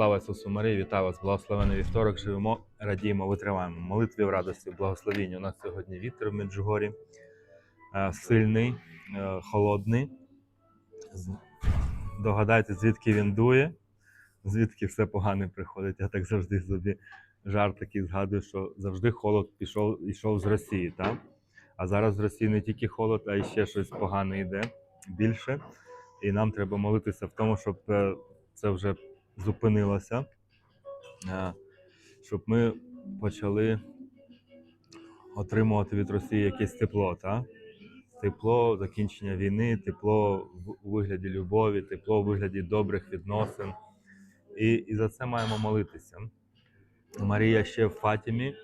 Слава Ісусу Марії, вітаю вас, благословений вівторок. Живемо, радіємо, витриваємо. Молитві в радості, в благословенні. У нас сьогодні вітер в Меджугорі, е, сильний, е, холодний. Догадайтесь, звідки він дує, звідки все погане приходить. Я так завжди собі жарт такий згадую, що завжди холод пішов йшов з Росії, так? А зараз з Росії не тільки холод, а й ще щось погане йде більше. І нам треба молитися в тому, щоб е, це вже зупинилося, е, щоб ми почали отримувати від Росії якесь тепло, та? тепло закінчення війни, тепло у вигляді любові, тепло у вигляді добрих відносин. І, і за це маємо молитися. Марія ще в Фатімі е,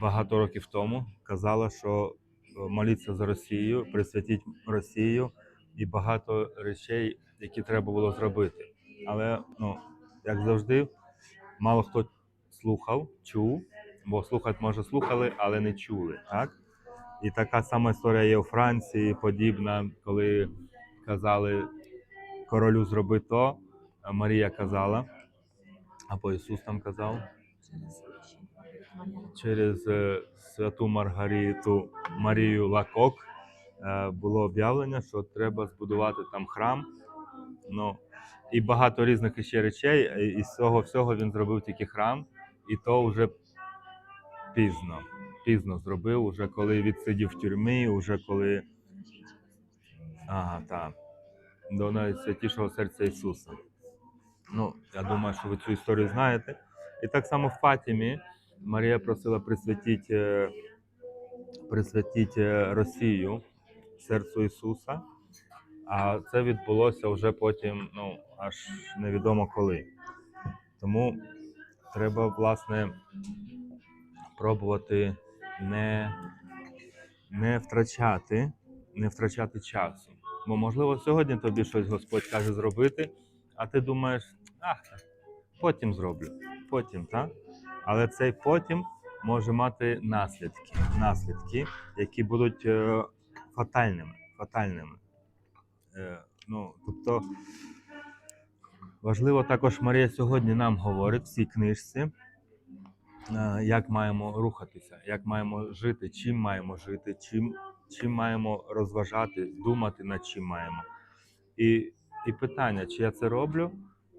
багато років тому казала, що е, моліться за Росію, присвятіть Росію і багато речей, які треба було зробити. Але ну, як завжди, мало хто слухав, чув, бо слухати, може, слухали, але не чули. Так? І така сама історія є у Франції, подібна, коли казали королю зроби то, а Марія казала, або Ісус там казав, через е, святу Маргариту Марію Лакок е, було об'явлення, що треба збудувати там храм. Ну, і багато різних іще речей. І і з цього всього він зробив тільки храм, і то вже пізно. Пізно зробив, уже коли відсидів в тюрмі, уже коли. Ага, так. До найсвятішого серця Ісуса. Ну, я думаю, що ви цю історію знаєте. І так само в Фатімі Марія просила присвятіть, е, присвятіть е, Росію серцю Ісуса. А це відбулося вже потім, ну, аж невідомо коли. Тому треба, власне, пробувати не, не втрачати, не втрачати часу. Бо, можливо, сьогодні тобі щось Господь каже зробити, а ти думаєш, ах, потім зроблю, потім, так? Але цей потім може мати наслідки, наслідки, які будуть е, фатальними. фатальними. Е, ну, тобто, важливо також Марія сьогодні нам говорить в цій книжці, е, як маємо рухатися, як маємо жити, чим маємо жити, чим, чим маємо розважати, думати над чим маємо. І, і питання, чи я це роблю,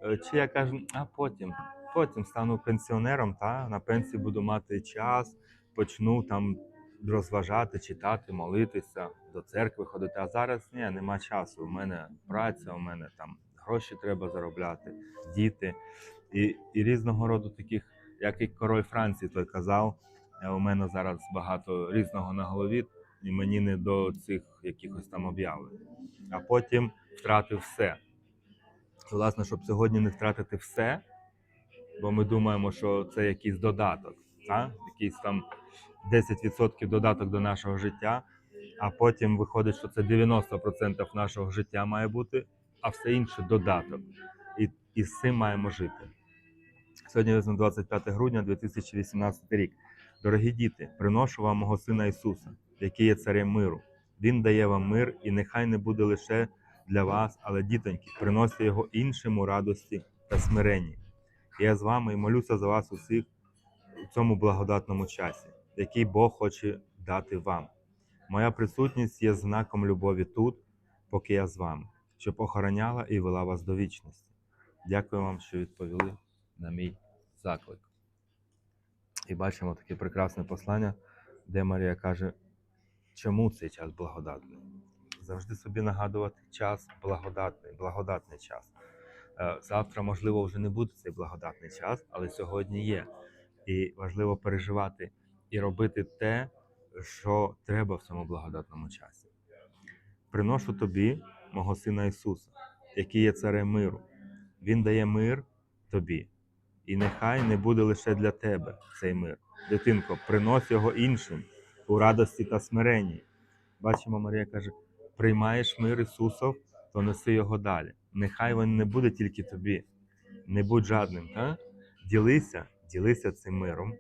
е, чи я кажу, а потім, потім стану пенсіонером, та на пенсії буду мати час, почну там розважати, читати, молитися, до церкви ходити. А зараз ні, нема часу. У мене праця, у мене там гроші треба заробляти, діти і, і різного роду таких, як і король Франції той казав. е, У мене зараз багато різного на голові, і мені не до цих якихось там об'явлень. А потім втратив все. Власне, щоб сьогодні не втратити все, бо ми думаємо, що це якийсь додаток, так? якийсь там 10% додаток до нашого життя, а потім виходить, що це 90% нашого життя має бути, а все інше додаток. І, і з цим маємо жити. Сьогодні візьмемо 25 грудня 2018 рік. Дорогі діти, приношу вам мого сина Ісуса, який є царем миру. Він дає вам мир, і нехай не буде лише для вас, але дітоньки, приносьте його іншим у радості та смиренні. Я з вами і молюся за вас усіх у цьому благодатному часі, який Бог хоче дати вам. Моя присутність є знаком любові тут, поки я з вами, щоб охороняла і вела вас до вічності. Дякую вам, що відповіли на мій заклик. І бачимо таке прекрасне послання, де Марія каже, чому цей час благодатний. Завжди собі нагадувати час благодатний, благодатний час. Е, Завтра, можливо, вже не буде цей благодатний час, але сьогодні є. І важливо переживати і робити те, що треба в цьому благодатному часі. Приношу тобі мого сина Ісуса, який є царем миру. Він дає мир тобі. І нехай не буде лише для тебе цей мир. Дитинко, принось його іншим у радості та смиренні. Бачимо, Марія каже: приймаєш мир Ісусов, то неси його далі. Нехай він не буде тільки тобі. Не будь жадним. Та? Ділися, ділися цим миром.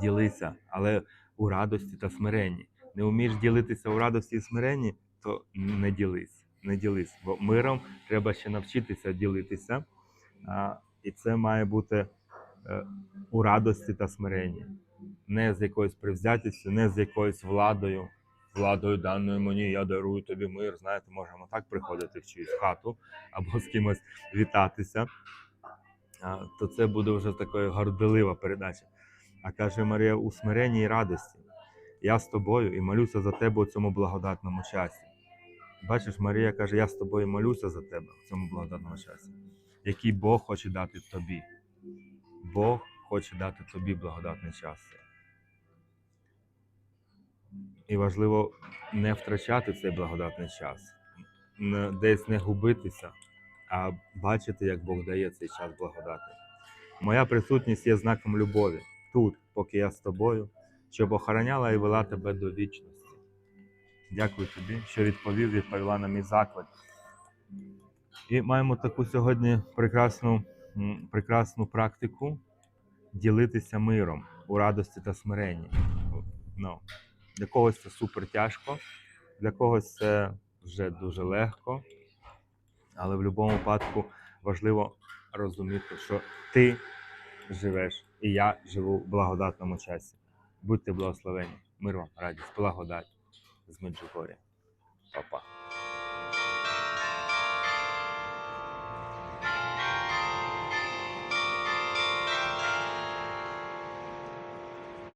Ділися, але у радості та смиренні. Не вмієш ділитися у радості і смиренні, то не ділись. не ділись. Бо миром треба ще навчитися ділитися. А, і це має бути е, у радості та смиренні. Не з якоюсь привзятістю, не з якоюсь владою. Владою даною мені, я дарую тобі мир. Знаєте, можемо так приходити в чиюсь хату або з кимось вітатися. То це буде вже така горделива передача. А каже Марія у смиренні і радості. Я з тобою і молюся за тебе у цьому благодатному часі. Бачиш, Марія каже: Я з тобою молюся за тебе в цьому благодатному часі, який Бог хоче дати тобі. Бог хоче дати тобі благодатний час. І важливо не втрачати цей благодатний час, десь не губитися, а бачити, як Бог дає цей час благодати. Моя присутність є знаком любові тут, поки я з тобою, щоб охороняла і вела тебе до вічності. Дякую тобі, що відповів, відповіла на мій заклик. І маємо таку сьогодні прекрасну, прекрасну практику ділитися миром у радості та смиренні. Ну, для когось це супер тяжко, для когось це вже дуже легко. Але в будь-якому випадку важливо розуміти, що ти живеш і я живу в благодатному часі. Будьте благословені. Мир вам, радість, благодать з Меджугорі. Па-па.